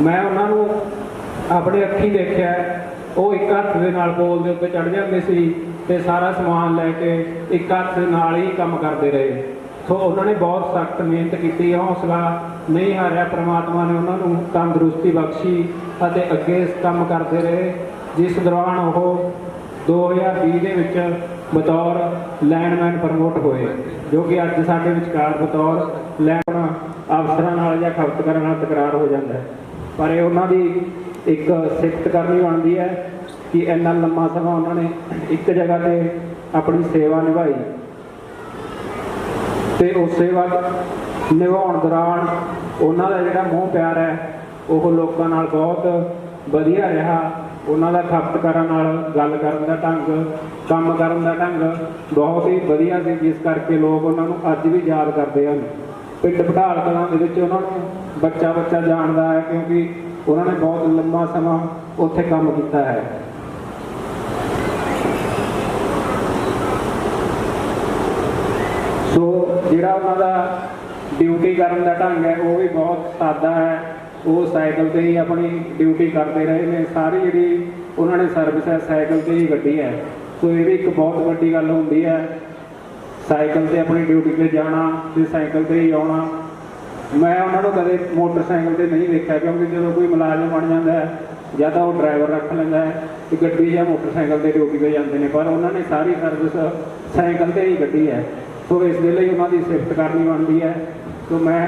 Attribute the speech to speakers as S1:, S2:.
S1: ਮੈਂ ਉਹਨਾਂ ਨੂੰ ਆਪਣੇ ਅੱਖੀ ਦੇਖਿਆ, ਉਹ ਇੱਕ ਹੱਥ ਦੇ ਨਾਲ ਪੋਲ ਦੇ ਉੱਤੇ ਚੜ ਜਾਂਦੇ ਸੀ ਤੇ ਸਾਰਾ ਸਮਾਨ ਲੈ ਕੇ ਇੱਕ ਹੱਥ ਦੇ ਨਾਲ ਹੀ ਕੰਮ ਕਰਦੇ ਰਹੇ। ਸੋ ਉਹਨਾਂ ਨੇ ਬਹੁਤ ਸਖਤ ਮਿਹਨਤ ਕੀਤੀ ਹੌਸਲਾ ਨਹੀਂ ਹਾਰਿਆ। ਪ੍ਰਮਾਤਮਾ ਨੇ ਉਹਨਾਂ ਨੂੰ ਤੰਦਰੁਸਤੀ ਬਖਸ਼ੀ ਅਤੇ ਅੱਗੇ ਇਸ ਕੰਮ ਕਰਦੇ ਰਹੇ, ਜਿਸ ਦੌਰਾਨ ਉਹ 2020 ਦੇ ਵਿੱਚ ਬਤੌਰ ਲੈਂਡਮੈਨ ਪ੍ਰਮੋਟ ਹੋਏ, ਜੋ ਕਿ ਅੱਜ ਸਾਡੇ ਵਿਚਕਾਰ ਬਤੌਰ ਲੈਂਡ ਅਫਸਰਾਂ ਨਾਲ ਜਾਂ ਖਪਤਕਾਰਾਂ ਨਾਲ ਤਕਰਾਰ ਹੋ ਜਾਂਦਾ ਹੈ। ਪਰ ਇਹ ਉਹਨਾਂ ਦੀ ਇੱਕ ਸਿਫਤ ਕਰਨੀ ਬਣਦੀ ਹੈ ਕਿ ਇੰਨਾ ਲੰਮਾ ਸਮਾਂ ਉਹਨਾਂ ਨੇ ਇੱਕ ਜਗ੍ਹਾ ਤੇ ਆਪਣੀ ਸੇਵਾ ਨਿਭਾਈ। ਤੇ ਉਸ ਸੇਵਾ ਨਿਭਾਉਣ ਦੌਰਾਨ ਉਹਨਾਂ ਦਾ ਜਿਹੜਾ ਮੋਹ ਪਿਆਰ ਹੈ, ਉਹ ਲੋਕਾਂ ਨਾਲ ਬਹੁਤ ਵਧੀਆ ਰਿਹਾ। ਉਹਨਾਂ ਦਾ ਖਪਤਕਾਰਾਂ ਨਾਲ, ਗੱਲ ਕਰਨ ਦਾ ਢੰਗ, ਕੰਮ ਕਰਨ ਦਾ ਢੰਗ ਬਹੁਤ ਹੀ ਵਧੀਆ ਸੀ, ਜਿਸ ਕਰਕੇ ਲੋਕ ਉਹਨਾਂ ਨੂੰ ਅੱਜ ਵੀ ਯਾਦ ਕਰਦੇ ਹਨ। ਪਿੰਡ ਪਟਾਲ ਕਲਾਂ ਦੇ ਵਿੱਚ ਉਹਨਾਂ ਨੂੰ ਬੱਚਾ ਬੱਚਾ ਜਾਣਦਾ ਹੈ ਕਿਉਂਕਿ ਉਹਨਾਂ ਨੇ ਬਹੁਤ ਲੰਮਾ ਸਮਾਂ ਉੱਥੇ ਕੰਮ ਕੀਤਾ ਹੈ। ਸੋ ਜਿਹੜਾ ਉਹਨਾਂ ਦਾ ਡਿਊਟੀ ਕਰਨ ਦਾ ਢੰਗ ਹੈ, ਉਹ ਵੀ ਬਹੁਤ ਸਾਦਾ ਹੈ। ਉਹ ਸਾਈਕਲ ਤੇ ਹੀ ਆਪਣੀ ਡਿਊਟੀ ਕਰਦੇ ਰਹੇ ਨੇ। ਸਾਰੀ ਜਿਹੜੀ ਉਹਨਾਂ ਨੇ ਸਰਵਿਸ ਹੈ, ਸਾਈਕਲ ਤੇ ਹੀ ਗੱਡੀ ਹੈ। ਸੋ ਇਹ ਵੀ ਇੱਕ ਬਹੁਤ ਵੱਡੀ ਗੱਲ ਹੁੰਦੀ ਹੈ ਸਾਈਕਲ ਤੇ ਆਪਣੀ ਡਿਊਟੀ ਤੇ ਜਾਣਾ ਤੇ ਸਾਈਕਲ ਤੇ ਹੀ ਆਉਣਾ। ਮੈਂ ਉਹਨਾਂ ਨੂੰ ਕਦੇ ਮੋਟਰਸਾਈਕਲ ਤੇ ਨਹੀਂ ਦੇਖਿਆ ਕਿਉਂਕਿ ਜਦੋਂ ਕੋਈ ਮੁਲਾਜ਼ਮ ਬਣ ਜਾਂਦਾ ਹੈ ਜਾਂ ਤਾਂ ਉਹ ਡਰਾਈਵਰ ਰੱਖ ਲੈਂਦਾ ਹੈ ਤੇ ਗੱਡੀ ਜਾਂ ਮੋਟਰਸਾਈਕਲ ਤੇ ਡਿਊਟੀ ਤੇ ਜਾਂਦੇ ਨੇ। ਪਰ ਉਹਨਾਂ ਨੇ ਸਾਰੀ ਸਰਵਿਸ ਸਾਈਕਲ ਤੇ ਹੀ ਕੱਢੀ ਹੈ। ਸੋ ਇਸ ਦੇ ਲਈ ਉਹਨਾਂ ਦੀ ਸਿਫਤ ਕਰਨੀ ਬਣਦੀ ਹੈ। ਸੋ ਮੈਂ